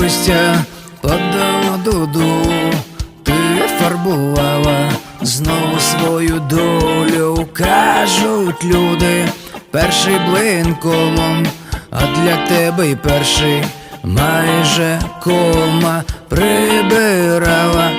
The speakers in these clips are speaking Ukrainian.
листя падало дуду, ти фарбувала знову свою долю. Кажуть люди, перший блин колом, а для тебе й перший майже кома прибирала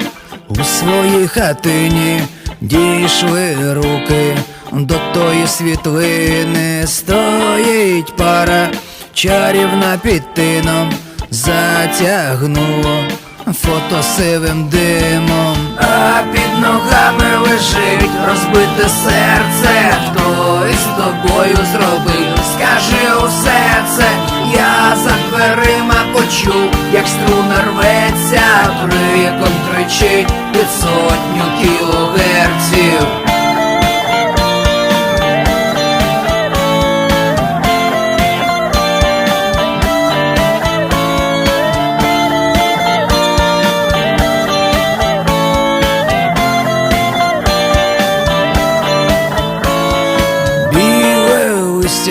у своїй хатині. Дійшли руки до тої світлини, стоїть пара чарівна під тином, затягнуло фото сивим димом, а під ногами лежить розбите серце. Хто із тобою зробив? Скажи усе це, я за дверима почув, як струна рветься, криком кричить під сотню кілогерців.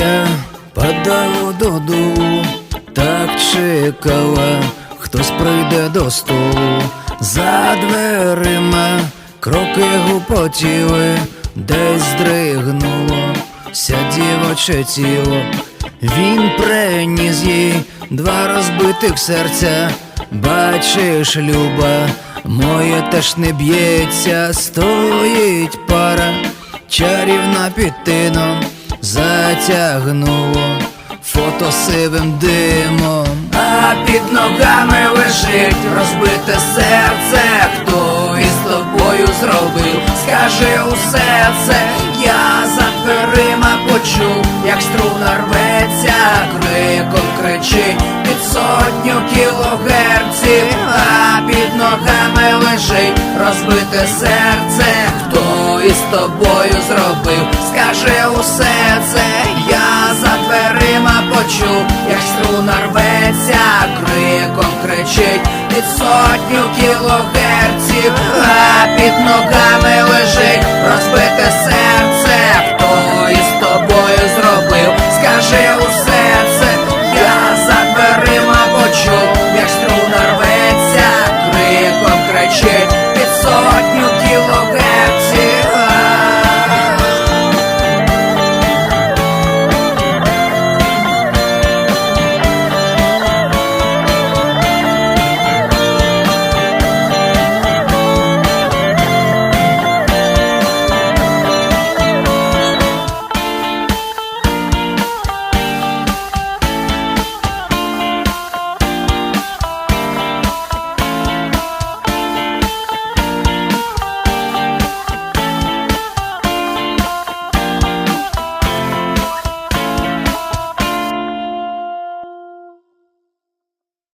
Листя падало додолу, так чекала, хтось прийде до столу. За дверима кроки гупотіли, десь здригнуло ся дівоче тіло. Він приніс їй два розбитих серця. Бачиш, Люба, моє теж не б'ється, стоїть пара чарівна під затягнуло фото сивим димом, а під ногами лежить розбите серце. Хто із тобою зробив? Скажи усе це, я за дверима почув, як струна рветься, криком кричить під сотню кілогерців, а під ногами лежить розбите серце. Хто із тобою зробив? Скажи усе